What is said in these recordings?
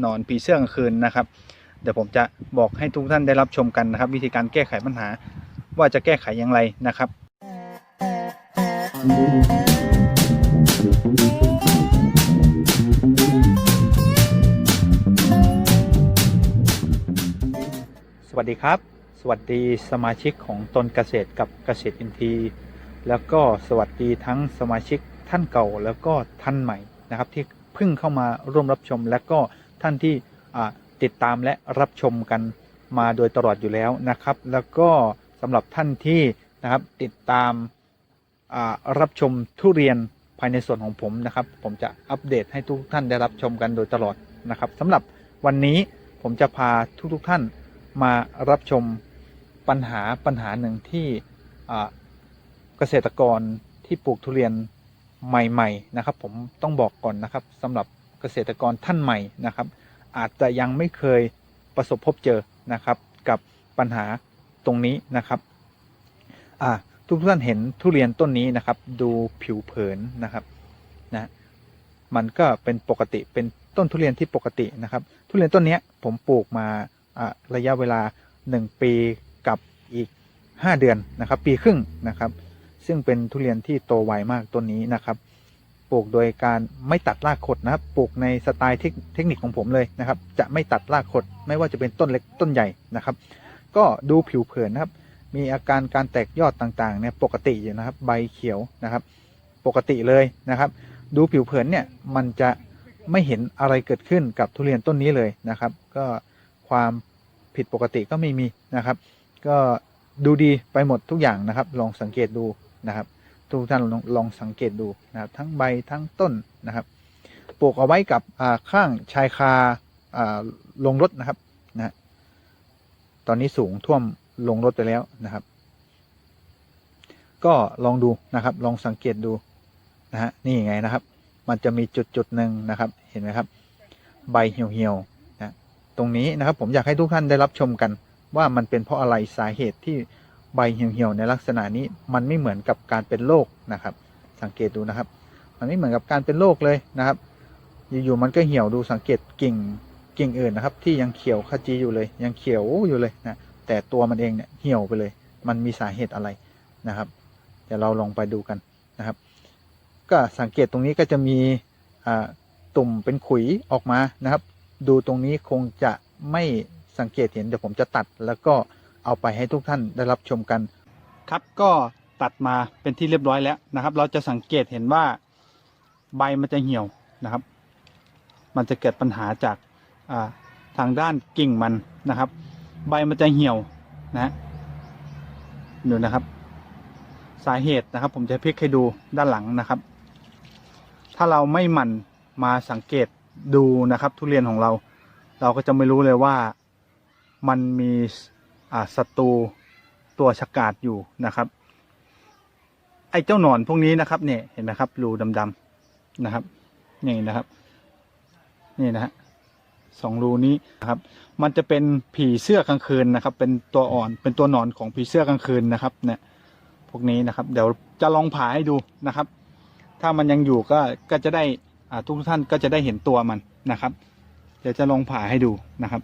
หนอนผีเสื้อกลางคืนนะครับ เดี๋ยวผมจะบอกให้ทุกท่านได้รับชมกันนะครับ วิธีการแก้ไขปัญหาว่าจะแก้ไขอย่างไรนะครับ สวัสดีครับ สวัสดีสมาชิกของตนเกษตรกับเกษตรอินทรีย์แล้วก็สวัสดีทั้งสมาชิกท่านเก่าแล้วก็ท่านใหม่นะครับที่เพิ่งเข้ามาร่วมรับชมและก็ ท่านที่ติดตามและรับชมกันมาโดยตลอดอยู่แล้วนะครับ แล้วก็สำหรับท่านที่นะครับติดตามรับชมทุเรียนภายในส่วนของผมนะครับ ผมจะอัปเดตให้ทุกท่านได้รับชมกันโดยตลอดนะครับสำหรับวันนี้ผมจะพาทุกๆท่านมารับชมปัญหาปัญหาหนึ่งที่เกษตรกรที่ปลูกทุเรียนใหม่ ๆ นะครับ ผมต้องบอกก่อนนะครับสำหรับ เกษตรกรท่านใหม่นะครับ อาจจะยังไม่เคยประสบพบเจอนะครับ กับปัญหาตรงนี้นะครับอ่าทุกท่านเห็นทุเรียนต้นนี้นะครับ ดูผิวเผินนะครับนะมันก็เป็นปกติเป็นต้นทุเรียนที่ปกตินะครับ ทุเรียนต้นนี้ผมปลูกมาอ่าระยะเวลา 1 ปีกับอีก 5 เดือนนะครับ ปีครึ่งนะครับ ซึ่งเป็นทุเรียนที่โตไวมากต้นนี้นะครับ ปลูกโดยการไม่ตัดรากขดนะครับ ปลูกในสไตล์เทคเทคนิคของผมเลยนะครับ จะไม่ตัดรากขด ไม่ว่าจะเป็นต้นเล็กต้นใหญ่นะครับ ก็ดูผิวเผินนะครับ มีอาการการแตกยอดต่างๆเนี่ยปกติอยู่นะครับ ใบเขียวนะครับ ปกติเลยนะครับ ดูผิวเผินเนี่ยมันจะไม่เห็นอะไรเกิดขึ้นกับทุเรียนต้นนี้เลยนะครับ ก็ความผิดปกติก็ไม่มีนะครับ ก็ดูดีไปหมดทุกอย่างนะครับ ลองสังเกตดูนะครับ ทุกท่านลองลองสังเกตดูนะครับทั้งใบทั้งต้นนะครับปลูกเอาไว้กับข้างชายคาลงรถนะครับนะฮะตอนนี้สูงท่วมลงรถไปแล้วนะครับ ก็ลองดูนะครับ ลองสังเกตดูนะฮะนี่ไงนะครับ มันจะมีจุดจุดหนึ่งนะครับ เห็นไหมครับ ใบเหี่ยวๆนะตรงนี้นะครับ ผมอยากให้ทุกท่านได้รับชมกัน ว่ามันเป็นเพราะอะไรสาเหตุที่ ใบเหี่ยวๆในลักษณะนี้มันไม่เหมือนกับการเป็นโรคนะครับ สังเกตดูนะครับ มันไม่เหมือนกับการเป็นโรคเลยนะครับ อยู่ๆมันก็เหี่ยวดูสังเกตกิ่งกิ่งอื่นนะครับ ที่ยังเขียวขจีอยู่เลย ยังเขียวอยู่เลยนะแต่ตัวมันเองเนี่ยเหี่ยวไปเลย มันมีสาเหตุอะไรนะครับ เดี๋ยวเราลองไปดูกันนะครับ ก็สังเกตตรงนี้ก็จะมีตุ่มเป็นขุยออกมานะครับ ดูตรงนี้คงจะไม่สังเกตเห็นเดี๋ยวผมจะตัดแล้วก็ เอาไปให้ทุกท่านได้รับชมกัน ครับก็ตัดมาเป็นที่เรียบร้อยแล้วนะครับ เราจะสังเกตเห็นว่าใบมันจะเหี่ยวนะครับ มันจะเกิดปัญหาจากาทางด้านกิ่งมันนะครับ ใบมันจะเหี่ยวนะดูนะครับ สาเหตุนะครับ ผมจะพลิกให้ดูด้านหลังนะครับ ถ้าเราไม่หมั่นมาสังเกตดูนะครับ ทุเรียนของเรา เราก็จะไม่รู้เลยว่ามันมี ศัตรูตัวฉกาดอยู่นะครับ ไอ้เจ้าหนอนพวกนี้นะครับเนี่ยเห็นไหมครับรูดำๆนะครับนี่นะครับนี่นะฮะสองรูนี้นะครับ มันจะเป็นผีเสื้อกลางคืนนะครับ เป็นตัวอ่อนเป็นตัวหนอนของผีเสื้อกลางคืนนะครับ เนี่ย พวกนี้นะครับ เดี๋ยวจะลองผ่าให้ดูนะครับ ถ้ามันยังอยู่ก็ก็จะได้อ่าทุกท่านก็จะได้เห็นตัวมันนะครับ เดี๋ยวจะลองผ่าให้ดูนะครับ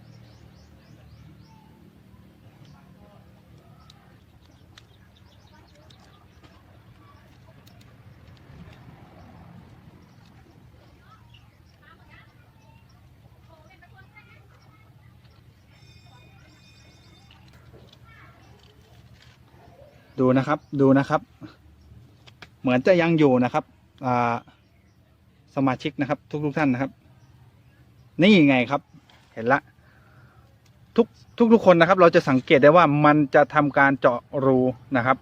ดูนะครับดูนะครับ เหมือนจะยังอยู่นะครับสมาชิกนะครับ ทุกๆท่านนะครับ นี่ไงครับ เห็นละทุกทุกทุกคนนะครับ เราจะสังเกตได้ว่ามันจะทำการเจาะรูนะครับ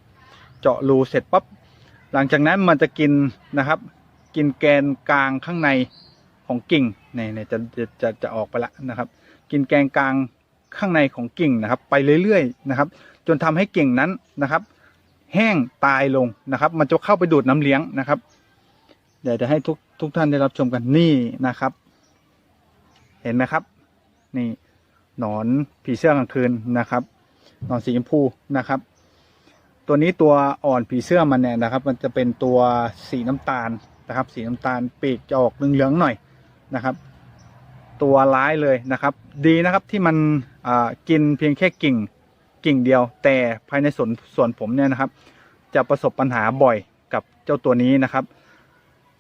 เจาะรูเสร็จปั๊บหลังจากนั้นมันจะกินนะครับ กินแกนกลางข้างในของกิ่งเนี่ยเนี่ยจะจะจะจะออกไปละนะครับ กินแกนกลางข้างในของกิ่งนะครับ ไปเรื่อยๆนะครับ จนทำให้กิ่งนั้นนะครับ แห้งตายลงนะครับ มันจะเข้าไปดูดน้ำเลี้ยงนะครับเดี๋ยวจะให้ทุกทุกท่านได้รับชมกันนี่นะครับ เห็นไหมครับ นี่หนอนผีเสื้อกลางคืนนะครับหนอนสีชมพูนะครับ ตัวนี้ตัวอ่อนผีเสื้อมันเนี่ยนะครับ มันจะเป็นตัวสีน้ำตาลนะครับ สีน้ำตาลปีกจะออกเหลืองๆหน่อยนะครับ ตัวร้ายเลยนะครับ ดีนะครับที่มันอ่ากินเพียงแค่กิ่ง กิ่งเดียว แต่ภายในสวนสวนผมเนี่ยนะครับ จะประสบปัญหาบ่อยกับเจ้าตัวนี้นะครับ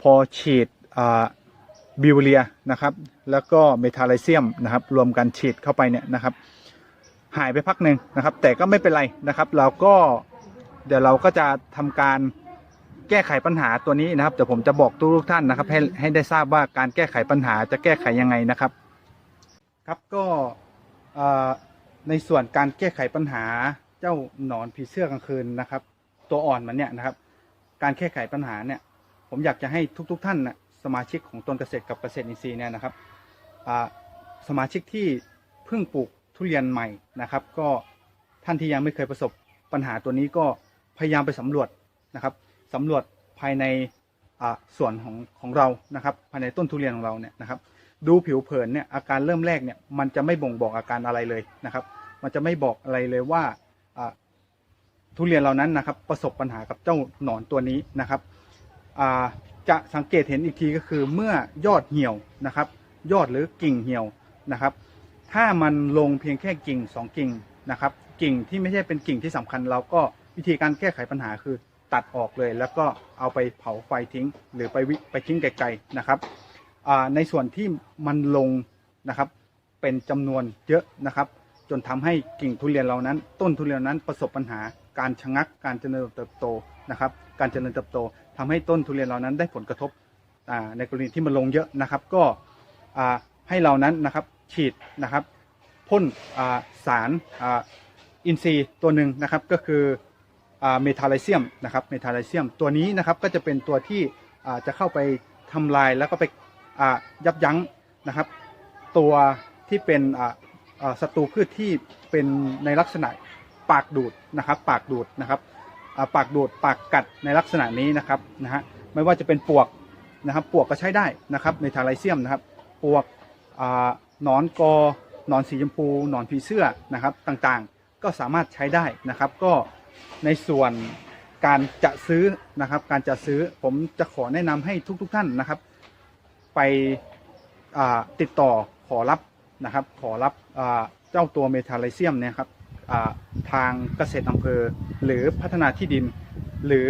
พอฉีดบิวเลียนะครับ แล้วก็เมทาไลเซียมนะครับ รวมกันฉีดเข้าไปเนี่ยนะครับ หายไปพักหนึ่งนะครับ แต่ก็ไม่เป็นไรนะครับ เราก็เดี๋ยวเราก็จะทำการแก้ไขปัญหาตัวนี้นะครับเดี๋ยวผมจะบอกทุกท่านนะครับให้ให้ได้ทราบว่าการแก้ไขปัญหาจะแก้ไขยังไงนะครับ ครับก็เอ่อ ในส่วนการแก้ไขปัญหาเจ้าหนอนผีเสื้อกลางคืนนะครับ ตัวอ่อนมันเนี่ยนะครับ การแก้ไขปัญหาเนี่ย ผมอยากจะให้ทุกๆทท่านนะสมาชิกของตนเกษตรกับเกษตรอินทรีย์เนี่ยนะครับสมาชิกที่เพิ่งปลูกทุเรียนใหม่นะครับ ก็ท่านที่ยังไม่เคยประสบปัญหาตัวนี้ก็พยายามไปสำรวจนะครับสำรวจภายในส่วนของของเรานะครับ ภายในต้นทุเรียนของเราเนี่ยนะครับ ดูผิวเผินเนี่ยอาการเริ่มแรกเนี่ยมันจะไม่บ่งบอกอาการอะไรเลยนะครับ มันจะไม่บอกอะไรเลยว่าทุเรียนเหล่านั้นนะครับประสบปัญหากับเจ้าหนอนตัวนี้นะครับจะสังเกตเห็นอีกทีก็คือเมื่อยอดเหี่ยวนะครับ ยอดหรือกิ่งเหี่ยวนะครับ ถ้ามันลงเพียงแค่กิ่งสองกิ่งนะครับ กิ่งที่ไม่ใช่เป็นกิ่งที่สำคัญ เราก็วิธีการแก้ไขปัญหาคือตัดออกเลย แล้วก็เอาไปเผาไฟทิ้ง หรือไปวิไปทิ้งไกลๆนะครับ ในส่วนที่มันลงนะครับเป็นจำนวนเยอะนะครับ จนทำให้กิ่งทุเรียนเรานั้น ต้นทุเรียนนั้นประสบปัญหาการชะงักการเจริญเติบโตนะครับ การเจริญเติบโตทำให้ต้นทุเรียนเรานั้นได้ผลกระทบในกรณีที่มันลงเยอะนะครับ ก็ให้เรานั้นนะครับฉีดนะครับพ่นสารอินทรีย์ตัวหนึ่งนะครับก็คือเมทาไลเซียมนะครับเมทาไลเซียมตัวนี้นะครับก็จะเป็นตัวที่จะเข้าไปทำลายแล้วก็ไป ยับยั้งนะครับ ตัวที่เป็นศัตรูพืชที่เป็นในลักษณะปากดูดนะครับปากดูดนะครับปากดูดปากกัดในลักษณะนี้นะครับนะฮะไม่ว่าจะเป็นปวกนะครับปวกก็ใช้ได้นะครับในทาไลเซียมนะครับปวกหนอนกอหนอนสีชมพูหนอนผีเสื้อนะครับต่างๆ ก็สามารถใช้ได้นะครับ ก็ในส่วนการจะซื้อนะครับ การจะซื้อผมจะขอแนะนำให้ทุกๆท่านนะครับ ไปติดต่อขอรับนะครับ ขอรับเจ้าตัวเมทาไลเซียมเนี่ยครับทางเกษตรอำเภอ หรือพัฒนาที่ดิน หรือ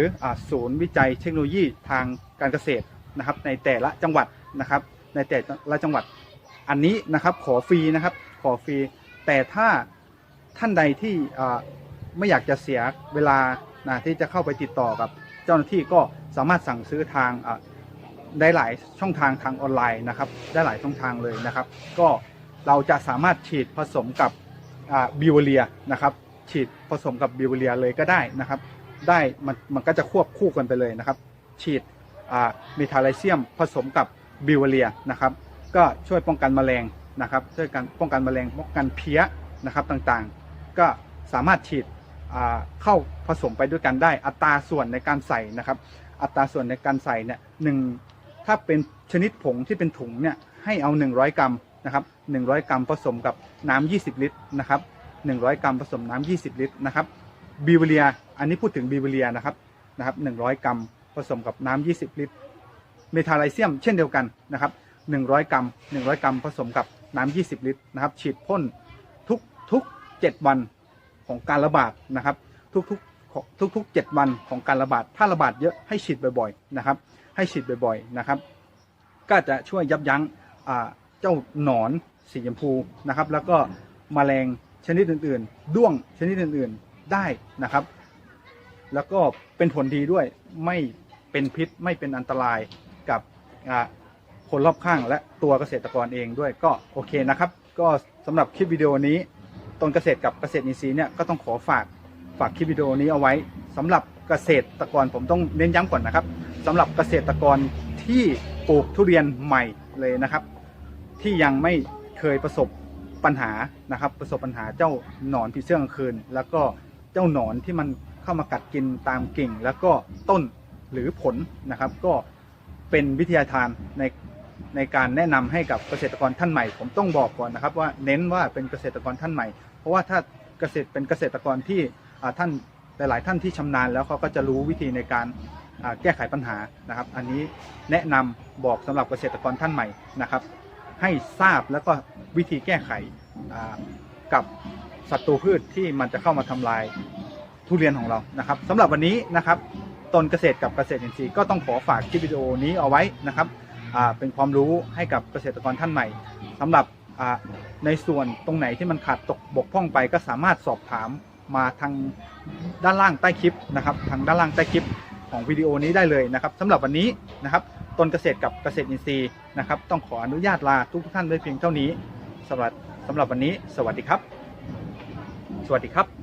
ศูนย์วิจัยเทคโนโลยีทางการเกษตรนะครับ ในแต่ละจังหวัดนะครับ ในแต่ละจังหวัดอันนี้นะครับขอฟรีนะครับขอฟรี แต่ถ้าท่านใดที่ไม่อยากจะเสียเวลานะที่จะเข้าไปติดต่อกับเจ้าหน้าที่ก็สามารถสั่งซื้อทาง ได้หลายช่องทางทางออนไลน์นะครับได้หลายช่องทางเลยนะครับ ก็เราจะสามารถฉีดผสมกับบิวเลียนะครับฉีดผสมกับบิวเลียเลยก็ได้นะครับ ได้มันมันก็จะควบคู่กันไปเลยนะครับ ฉีดเมทาไลเซียมผสมกับบิวเลียนะครับ ก็ช่วยป้องกันแมลงนะครับช่วยกันป้องกันแมลงป้องกันเพี้ยนะครับต่างๆ ก็สามารถฉีดเข้าผสมไปด้วยกันได้อัตราส่วนในการใส่นะครับ อัตราส่วนในการใส่เนี่ยหนึ่ง ถ้าเป็นชนิดผงที่เป็นถุงเนี่ยให้เอา 100 กรัมนะครับ100 กรัมผสมกับน้ำ20 ลิตรนะครับ100 กรัมผสมน้ำ20 ลิตรนะครับบิวเลียอันนี้พูดถึงบิวเลียนะครับนะครับ100 กรัมผสมกับน้ำ20 ลิตร เมทาไลเซียมเช่นเดียวกันนะครับ100 กรัม 100 กรัมผสมกับน้ำ20 ลิตรนะครับฉีดพ่นทุกทุก 7 วันของการระบาดนะครับทุกทุกทุกทุกๆ7วันของการระบาดถ้าระบาดเยอะให้ฉีดบ่อยๆนะครับ ให้ฉีดบ่อยๆนะครับ ก็จะช่วยยับยั้งเจ้าหนอนสีชมพูนะครับ แล้วก็มแมลงชนิดอื่นๆ ด้วงชนิดอื่นๆได้นะครับ แล้วก็เป็นผลดีด้วยไม่เป็นพิษไม่เป็นอันตรายกับคนรอบข้างและตัวเกษตรกรเองด้วยก็โอเคนะครับ ก็สำหรับคลิปวิดีโอนี้ตนเกษตรกับเกษตรอินทรีย์เนี่ยก็ต้องขอฝากฝากคลิปวิดีโอนี้เอาไว้สำหรับเกษตรกรผมต้องเน้นย้ำก่อนนะครับ สำหรับเกษตรกรที่ปลูกทุเรียนใหม่เลยนะครับ ที่ยังไม่เคยประสบปัญหานะครับ ประสบปัญหาเจ้าหนอนผีเสื้อกลางคืน แล้วก็เจ้าหนอนที่มันเข้ามากัดกินตามกิ่ง แล้วก็ต้นหรือผลนะครับ ก็เป็นวิทยาทานในในการแนะนำให้กับเกษตรกรท่านใหม่ ผมต้องบอกก่อนนะครับ ว่าเน้นว่าเป็นเกษตรกรท่านใหม่ เพราะว่าถ้าเกษตรเป็นเกษตรกรที่ท่านหลาย ๆ ท่านที่ชำนาญแล้วเขาก็จะรู้วิธีในการ แก้ไขปัญหานะครับ อันนี้แนะนำบอกสำหรับเกษตรกรท่านใหม่นะครับ ให้ทราบแล้วก็วิธีแก้ไขกับศัตรูพืชที่มันจะเข้ามาทำลายทุเรียนของเรานะครับสำหรับวันนี้นะครับตนเกษตรกับเกษตรอินทรีย์ก็ต้องขอฝากคลิปวิดีโอนี้เอาไว้นะครับเป็นความรู้ให้กับเกษตรกรท่านใหม่สำหรับในส่วนตรงไหนที่มันขาดตกบกพร่องไปก็สามารถสอบถามมาทางด้านล่างใต้คลิปนะครับ ทางด้านล่างใต้คลิป ของวิดีโอนี้ได้เลยนะครับสำหรับวันนี้นะครับตนเกษตรกับเกษตรอินทรีย์นะครับ ต้องขออนุญาตลาทุกท่านด้วยเพียงเท่านี้สำหรับสำหรับวันนี้ สวัสดีครับ สวัสดีครับ